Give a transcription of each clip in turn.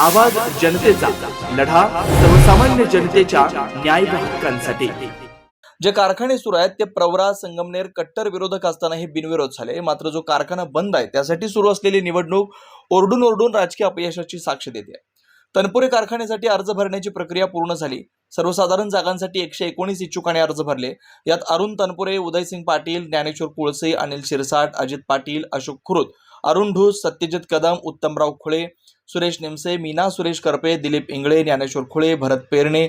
आवाज जनतेचा लढा सर्वसामान्य जनतेच्या न्याय हक्कांसाठी. जे कारखाने सुरू आहेत ते प्रवरा संगमनेर कट्टर विरोधक असतानाही बिनविरोध झाले. मात्र जो कारखाना बंद आहे त्यासाठी सुरू असलेली निवडणूक ओरडून ओरडून राजकीय अपयशाची साक्ष देते. तनपुरे कारखान्यासाठी अर्ज भरण्याची प्रक्रिया पूर्ण झाली. सर्वसाधारण जागांसाठी एकशे एकोणीस इच्छुकांनी अर्ज भरले. यात अरुण तनपुरे उदयसिंग पाटील ज्ञानेश्वर कुळसे अनिल शिरसाट अजित पाटील अशोक खुरुत अरुण ढूस सत्यजित कदम उत्तमराव खुळे सुरेश निमसे मीना सुरेश करपे दिलीप इंगळे ज्ञानेश्वर खुळे भरत पेरणे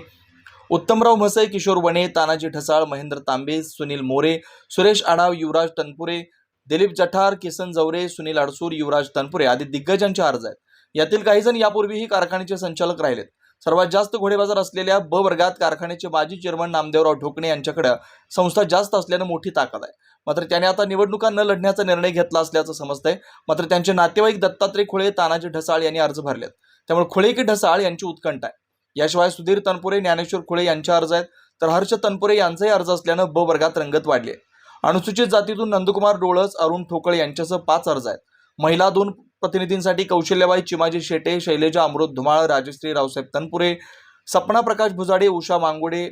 उत्तमराव म्हसे किशोर वणे तानाजी ठसाळ महेंद्र तांबे सुनील मोरे सुरेश आढाव युवराज तनपुरे दिलीप जठार किसन जवरे सुनील अडसूर युवराज तनपुरे आदी दिग्गजांचे अर्ज आहेत. यातील काही जण यापूर्वीही कारखान्याचे संचालक राहिलेत. सर्वात जास्त घोडेबाजार असलेल्या ब वर्गात कारखान्याचे माजी चेअरमन नामदेवराव ढोकणे यांच्याकडे संस्था जास्त असल्यानं मोठी ताकद आहे. मात्र त्याने आता निवडणुका न लढण्याचा निर्णय घेतला असल्याचं समजतंय. मात्र त्यांचे नातेवाईक दत्तात्रय खुळे तानाजी ढसाळ यांनी अर्ज भरलेत. त्यामुळे खुळे की ढसाळ यांची उत्कंठ आहे. याशिवाय सुधीर तनपुरे ज्ञानेश्वर खुळे यांचे अर्ज आहेत. तर हर्ष तनपुरे यांचाही अर्ज असल्यानं ब वर्गात रंगत वाढली आहे. अनुसूचित जातीतून नंदकुमार डोळस अरुण ठोकळे यांच्यासह पाच अर्ज आहेत. महिला दोन प्रतिनिधींसाठी कौशल्यबाई चिमाजी शेटे शैलेजा अमृत धुमाळ राजश्री रावसाहेब तनपुरे सपना प्रकाश भुजाडे उषा मांगोडे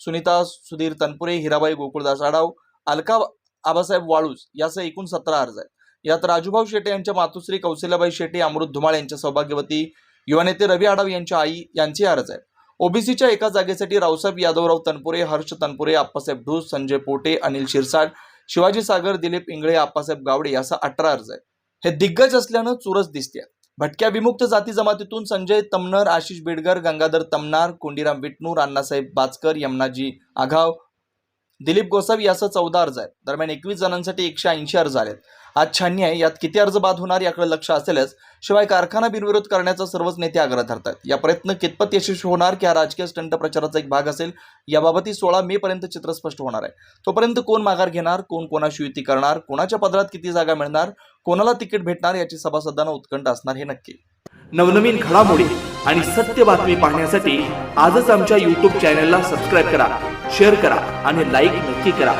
सुनीता सुधीर तनपुरे हिराबाई गोकुळदास आडाव अलका आबासाहेब वाळूज यासह एकूण सतरा अर्ज आहेत. यात राजूभाऊ शेटे यांच्या मातुश्री कौशल्याबाई शेटे अमृत धुमाळ यांच्या सौभाग्यवती युवा नेते रवी आडाव यांच्या आई यांचे अर्ज आहेत. ओबीसीच्या एका जागेसाठी रावसाहेब यादवराव तनपुरे हर्ष तनपुरे आप्पासाहेब ढूस संजय पोटे अनिल शिरसाट शिवाजी सागर दिलीप इंगळे आप्पासाहेब गावडे यासह अठरा अर्ज आहेत. हे दिग्गज असल्यानं चुरस दिसते भटक्या विमुक्त जाती जमातीतून संजय तमनर आशिष बेडगर गंगाधर तमनार कोंडीराम विटणूर अण्णासाहेब बाचकर यमनाजी आघाव दिलीप गोसावी यासह चौदा अर्ज आहेत. दरम्यान एकवीस जणांसाठी एकशे ऐंशी अर्ज आलेत. आज छाननी आहे. यात किती अर्ज बाद होणार याकडे लक्ष असेलच शिवाय कारखाना बिनविरोध करण्याचा सर्वच नेते आग्रह धरतात. या प्रयत्न कितपत यशस्वी होणार की हा राजकीय स्टंट प्रचाराचा एक भाग असेल याबाबतही सोळा मे पर्यंत चित्र स्पष्ट होणार आहे. तोपर्यंत कोण माघार घेणार कोण कोणाशी युती करणार कोणाच्या पदरात किती जागा मिळणार कोणाला तिकीट भेटणार याची सभासदांना उत्कंठ असणार हे नक्की. नवनवीन घडामोडी आणि सत्य बातमी पाहण्यासाठी आजच आमच्या युट्यूब चॅनलला सबस्क्राईब करा शेअर करा आणि लाईक नक्की करा.